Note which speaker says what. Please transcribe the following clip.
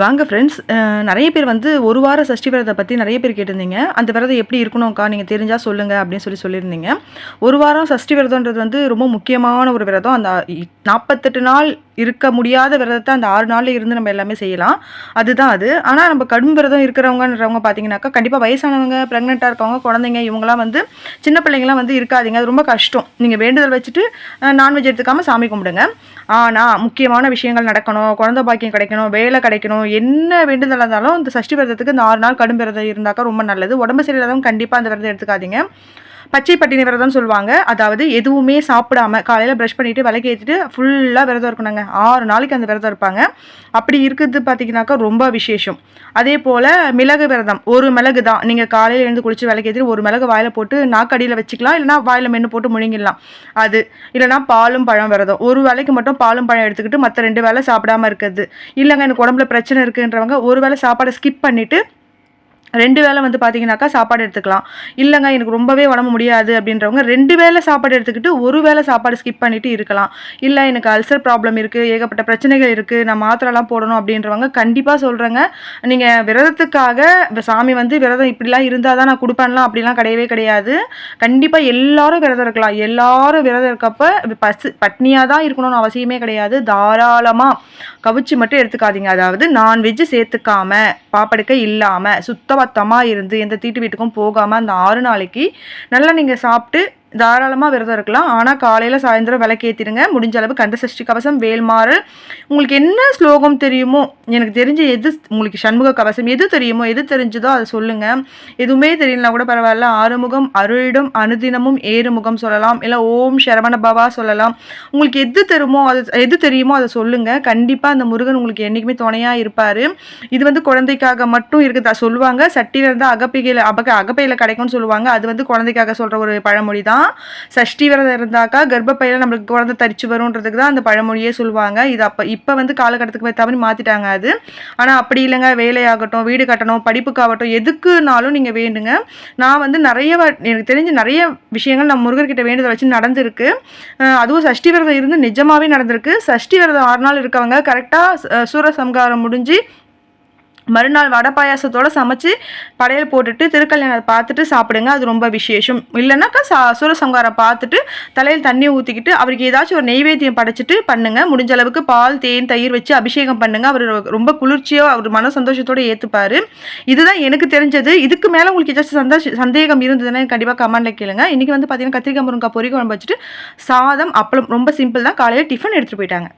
Speaker 1: வாங்க ஃப்ரெண்ட்ஸ் நிறைய பேர் வந்து ஒரு வார சஷ்டி விரதத்தை பற்றி நிறைய பேர் கேட்டிருந்தீங்க. அந்த விரதம் எப்படி இருக்கணும்க்கா? நீங்கள் தெரிஞ்சால் சொல்லுங்கள் அப்படின்னு சொல்லி சொல்லியிருந்தீங்க. ஒரு வாரம் சஷ்டி விரதம்ன்றது வந்து ரொம்ப முக்கியமான ஒரு விரதம். அந்த நாற்பத்தெட்டு நாள் இருக்க முடியாத விரதத்தை அந்த ஆறு நாளில் இருந்து நம்ம எல்லாமே செய்யலாம். அதுதான் அது. ஆனால் நம்ம கடும் விரதம் இருக்கிறவங்கன்றவங்க பார்த்தீங்கன்னாக்கா கண்டிப்பாக வயசானவங்க ப்ரெக்னெண்ட்டாக இருக்கவங்க குழந்தைங்க இவங்களாம் வந்து சின்ன பிள்ளைங்களாம் வந்து இருக்காதீங்க. அது ரொம்ப கஷ்டம். நீங்கள் வேண்டுதல் வச்சுட்டு நான்வெஜ் எடுத்துக்காமல் சாமி கும்பிடுங்க. ஆனால் முக்கியமான விஷயங்கள் நடக்கணும். குழந்தை பாக்கியம் கிடைக்கணும் வேலை கிடைக்கணும் என்ன வேண்டுதலாக இருந்தாலும் இந்த சஷ்டி விரதத்துக்கு இந்த ஆறு நாள் கடும் விரதம் இருந்தாக்கா ரொம்ப நல்லது. உடம்பு சரியில்லாதவங்க கண்டிப்பாக அந்த விரதம் எடுத்துக்காதீங்க. பச்சை பட்டினி விரதம் சொல்லுவாங்க. அதாவது எதுவுமே சாப்பிடாம காலையில் ப்ரஷ் பண்ணிவிட்டு விலகி ஏற்றிட்டு ஃபுல்லாக விரதம் இருக்கணுங்க. ஆறு நாளைக்கு அந்த விரதம் இருப்பாங்க. அப்படி இருக்கிறது பார்த்தீங்கன்னாக்கா ரொம்ப விசேஷம். அதே போல் மிளகு விரதம். ஒரு மிளகு தான். நீங்கள் காலையில் எழுந்து குளிச்சு விலைக்கு ஏற்றிட்டு ஒரு மிளகு வாயில் போட்டு நாக்கடியில் வச்சுக்கலாம். இல்லைனா வாயில் மென்று போட்டு முழுங்கிடலாம். அது. இல்லைனா பாலும் பழம் விரதம். ஒரு வேலைக்கு மட்டும் பாலும் பழம் எடுத்துக்கிட்டு மற்ற ரெண்டு வேலை சாப்பிடாம இருக்கிறது. இல்லைங்க எனக்கு உடம்புல பிரச்சனை இருக்குன்றவங்க ஒரு வேலை சாப்பாடை ஸ்கிப் பண்ணிவிட்டு ரெண்டு வேளை வந்து பார்த்தீங்கன்னாக்கா சாப்பாடு எடுத்துக்கலாம். இல்லைங்க எனக்கு ரொம்பவே உடம்பு முடியாது அப்படின்றவங்க ரெண்டு வேளை சாப்பாடு எடுத்துக்கிட்டு ஒரு வேளை சாப்பாடு ஸ்கிப் பண்ணிட்டு இருக்கலாம். இல்லை எனக்கு அல்சர் ப்ராப்ளம் இருக்குது ஏகப்பட்ட பிரச்சனைகள் இருக்குது நான் மாத்திரைலாம் போடணும் அப்படின்றவங்க கண்டிப்பாக சொல்கிறேங்க நீங்கள் விரதத்துக்காக சாமி வந்து விரதம் இப்படிலாம் இருந்தால் தான் நான் கொடுப்பேன்லாம் அப்படிலாம் கிடையவே கிடையாது. கண்டிப்பாக எல்லாரும் விரதம் இருக்கலாம். எல்லாரும் விரதம் இருக்கப்ப பசு பட்னியாக தான் இருக்கணும்னு அவசியமே கிடையாது. தாராளமாக கவிச்சு மட்டும் எடுத்துக்காதீங்க. அதாவது நான்வெஜ்ஜு சேர்த்துக்காம பாப்படுக்க இல்லாமல் சுத்தம் சுத்தபத்தமாக இருந்து எந்த தீட்டு வீட்டுக்கும் போகாமல் அந்த ஆறு நாளைக்கு நல்லா நீங்கள் சாப்பிட்டு தாராளமாக விரதம் இருக்கலாம். ஆனால் காலையில் சாயந்தரம் விளக்கேற்றிடுங்க முடிஞ்ச அளவு கந்த சஷ்டி கவசம் வேல்மாறல் உங்களுக்கு என்ன ஸ்லோகம் தெரியுமோ எனக்கு தெரிஞ்ச எது உங்களுக்கு சண்முக கவசம் எது தெரியுமோ எது தெரிஞ்சதோ அதை சொல்லுங்கள் எதுவுமே தெரியலனா கூட பரவாயில்ல. ஆறுமுகம் அருளிடும் அனுதினமும் ஏறுமுகம் சொல்லலாம். இல்லை ஓம் சரவண பவா சொல்லலாம். உங்களுக்கு எது தெரியுமோ அது எது தெரியுமோ அதை சொல்லுங்கள் கண்டிப்பாக அந்த முருகன் உங்களுக்கு என்றைக்குமே துணையாக இருப்பார். இது வந்து குழந்தைக்காக மட்டும் இருக்குது சொல்லுவாங்க. சட்டியில் இருந்தால் அகப்பையில் அபக அகப்பையில் கிடைக்கும்னு சொல்லுவாங்க. அது வந்து குழந்தைக்காக சொல்கிற ஒரு பழமொழி தான் தான் சஷ்டி விரதம் இருந்தாக்கா கர்ப்பப்பையில் நம்மளுக்கு குழந்தை தரிச்சு வரும்ன்றதுக்கு தான் அந்த பழமொழியே சொல்லுவாங்க. இது அப்போ இப்போ வந்து காலகட்டத்துக்கு தவிர மாற்றிட்டாங்க அது. ஆனால் அப்படி இல்லைங்க. வேலையாகட்டும் வீடு கட்டணும் படிப்புக்காகட்டும் எதுக்குனாலும் நீங்கள் வேண்டுங்க. நான் வந்து நிறைய எனக்கு தெரிஞ்ச நிறைய விஷயங்கள் நம்ம முருகர்கிட்ட வேண்டுதல் வச்சு நடந்திருக்கு. அதுவும் சஷ்டி விரதம் இருந்து நிஜமாகவே நடந்திருக்கு. சஷ்டி விரதம் ஆறு நாள் இருக்கவங்க கரெக்டாக சூரசம்காரம் முடிஞ்சு மறுநாள் வடை பாயாசத்தோடு சமைச்சு படையல் போட்டுட்டு திருக்கல்யாணத்தை பார்த்துட்டு சாப்பிடுங்க. அது ரொம்ப விசேஷம். இல்லைனாக்கா சா சூரசங்காரம் பார்த்துட்டு தலையில் தண்ணி ஊற்றிக்கிட்டு அவருக்கு ஏதாச்சும் ஒரு நெய்வேத்தியம் படைச்சிட்டு பண்ணுங்கள் முடிஞ்ச அளவுக்கு பால் தேன் தயிர் வச்சு அபிஷேகம் பண்ணுங்கள் அவர் ரொம்ப குளிர்ச்சியாக அவர் மன சந்தோஷத்தோடு ஏற்றுப்பார் இதுதான் எனக்கு தெரிஞ்சது. இதுக்கு மேலே உங்களுக்கு ஏதாச்சும் சந்தோஷ சந்தேகம் இருந்ததுன்னா கண்டிப்பாக கமெண்டில் கேளுங்க. இன்றைக்கி வந்து பார்த்தீங்கன்னா கத்திரிக்காய் முருங்கா பொறி குழம்பு வச்சுட்டு சாதம் அப்பளம் ரொம்ப சிம்பிள் தான். காலையில் டிஃபன் எடுத்துகிட்டு போயிட்டாங்க.